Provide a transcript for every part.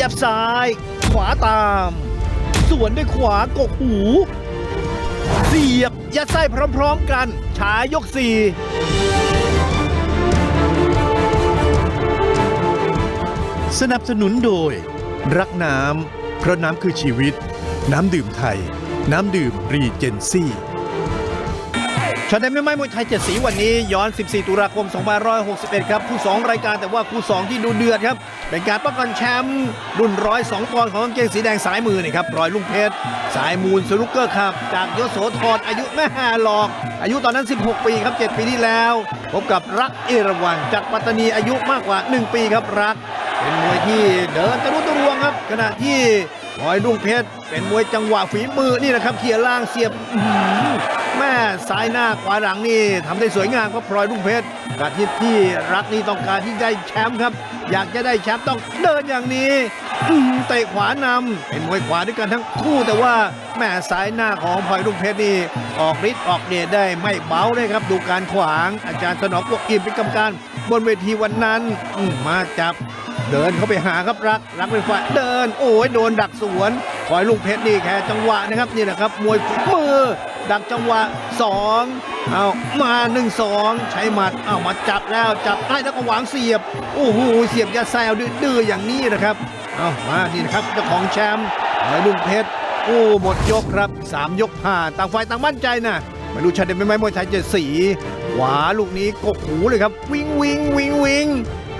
ยับซ้าย ขวาตาม สวนด้วยขวากกหู เสียบยัดไส้พร้อมๆกันฉายยกสี่สนับสนุนโดย รักน้ำเพราะน้ำคือชีวิต น้ำดื่มไทย น้ำดื่มรีเจนซี่ ชาแนลไม่ไม่มวยไทยเจ็ดสีวันนี้ย้อน 14 ตุลาคม 2561 ครับ คู่ 2 รายการแต่ว่าคู่ 2 ที่ดูเดือดครับ เป็นการป้องกันแชมป์รุ่น102ปอนด์ของกางเกงสีแดงสายมือนี่ครับรอยลุงเพชร สายมูลสนุกเกอร์ครับ จากยโสธรอายุแม่หาหลอก อายุตอนนั้น 16 ปีครับ 7 ปีที่แล้ว พบกับรักเอราวันจากปัตตานีอายุมากกว่า 1 ปีครับรัก เป็นมวยที่เดินตะลุตะรวงครับ ขณะที่รอยลุงเพชรเป็นมวยจังหวะฝีมือนี่นะครับเขี่ยล่างเสียบายหน้าขวาหลังนี่ทำได้สวยงามครับพลอยลุงเพชรกระทิบที่รักนี่ต้องการที่ได้แชมป์ครับ อยากจะได้แชมป์ต้องเดินอย่างนี้เตะขวานำเป็นมวยขวาด้วยกันทั้งคู่แต่ว่าแม่ซ้ายหน้าของพลอยลุงเพชรนี่ออกฤทธิ์ออกเดชได้ไม่เบาเลยครับ ดูการขวางอาจารย์สนองพวกอิมเป็นกรรมการ บนเวทีวันนั้นมมาจับเดินเข้าไปหาครับรัก รักเป็นฝ่ายเดิน โอ้ยโดนดักสวน คอยลูกเพชรนี่แค่จังหวะนะครับนี่แหละครับมวยฝีมือดักจังหวะสองเอามาหนึ่งสองใช้หมัดเอามาจับแล้วจับได้แล้วก็หวางเสียบโอ้โหเสียบยาแซวดื้ออย่างนี้นะครับเอามานี่นะครับเจ้าของแชมป์คอยลูกเพชรโอ้หมดยกครับสามยกผ่านต่างฝ่ายต่างมั่นใจนะไมาดูชาเดนไม่ไม้มวยไทยเจ็ดสีขวาลูกนี้กกหูเลยครับ วิงวิงวิงวิง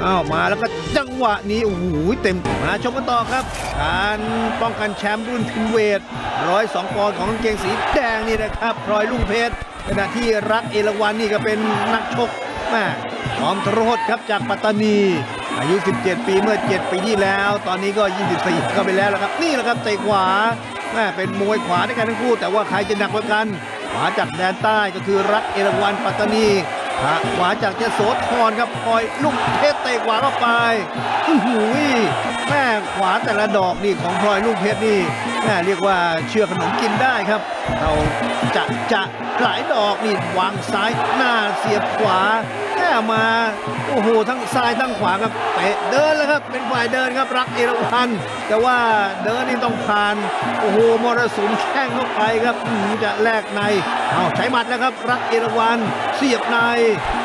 อ้าวมาแล้วก็จังหวะนี้โอ้โหเต็มมาชมกันต่อครับ การป้องกันแชมป์รุ่นพินเวทร้อยสองปอนด์ของกางเกงสีแดงนี่นะครับพลอยลุงเพชรขณะที่รักเอราวันนี่ก็เป็นนักชกแม่พร้อมทรหดครับจากปัตตานีอายุ 17 ปีเมื่อ 7 ปีที่แล้ว ตอนนี้ก็ 24เข้าไปแล้วละครับ นี่แหละครับเตะขวาแม่เป็นมวยขวาด้วยกันทั้งคู่ แต่ว่าใครจะหนักกว่ากัน ขวาจากแดนใต้ก็คือรักเอราวันปัตตานี ขวาจากเจโสธรครับปล่อยลูกเพชรเตะขวาเข้าไปอื้อหูยแม่ขวาแต่ละดอกนี่ของพลอยลูกเพชรนี่แม่เรียกว่าเชื่อขนมกินได้ครับเราจะจะหลายดอกนี่วางซ้ายหน้าเสียบขวา ม่มาโอ้โหทั้งซ้ายทั้งขวาครับเตะเดินแล้วครับเป็นฝ่ายเดินครับรักเอราวันแต่ว่าเดินนี่ต้องผ่านโอ้โหมรสุมแข้งเข้าไปครับจะแลกในเอาใช้หมัดแล้วครับ รักเอราวันเสียบใน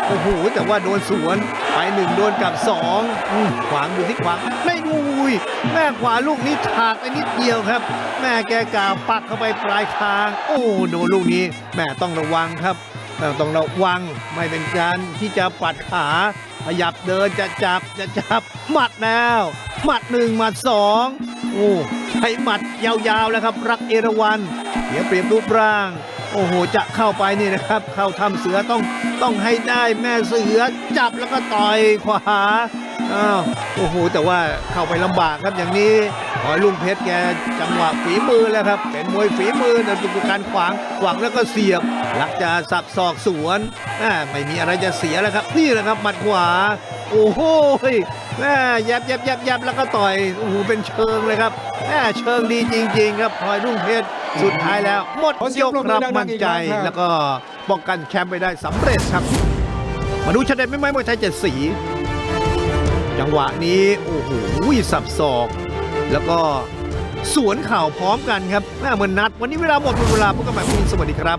โอ้โหแต่ว่าโดนสวนไปหนึ่งโดนกลับสองอขวางดูที่ขวางไม่ดูยแม่ขวาลูกนี้ถากไปนิดเดียวครับ แม่แกกาปักเข้าไปปลายคางโอ้โดนลูกนี้แม่ต้องระวังครับ ต้องระวังไม่เป็นการที่จะปัดขาขยับเดินจะจับจะจับหมัดแล้วหมัดหนึ่งหมัดสองโอ้ใช้หมัดยาวๆแล้วครับ รักเอราวันเสียเปรียบรูปร่าง โอ้โห จะเข้าไปนี่นะครับ เข้าทำเสือต้องต้องให้ได้แม่เสือจับแล้วก็ต่อยขวา อ้าวโอ้โหแต่ว่าเข้าไปลำบากครับอย่างนี้ขอลุงเพชรแกจังหวะฝีมือแล้วครับ เป็นมวยฝีมือนะดูการขวางขวางแล้วก็เสียบหลักจะสับศอกสวนอ่าไม่มีอะไรจะเสียแล้วครับ นี่แหละครับหมัดขวา โอ้โหแม่ยับยับยับยับแล้วก็ต่อยโอ้โหเป็นเชิงเลยครับแม่เชิงดีจริง ๆ ครับพลอยรุ่งเพชรสุดท้ายแล้ว หมดขอเสียยงกปรบมืคอรับดังๆมั่นใจอีกครั้งครับแล้วก็ป้องกันแชมป์ไปได้สำเร็จครับมาดูชาเดนไม่ไม้มวยไทยเจ็ดสี จังหวะนี้โอ้โหสับศอก แล้วก็สวนเข่าพร้อมกันครับแม่เหมือนนัด วันนี้เวลาหมดหมดเวลาพบกันใหม่พรุ่งนี้สวัสดีครับ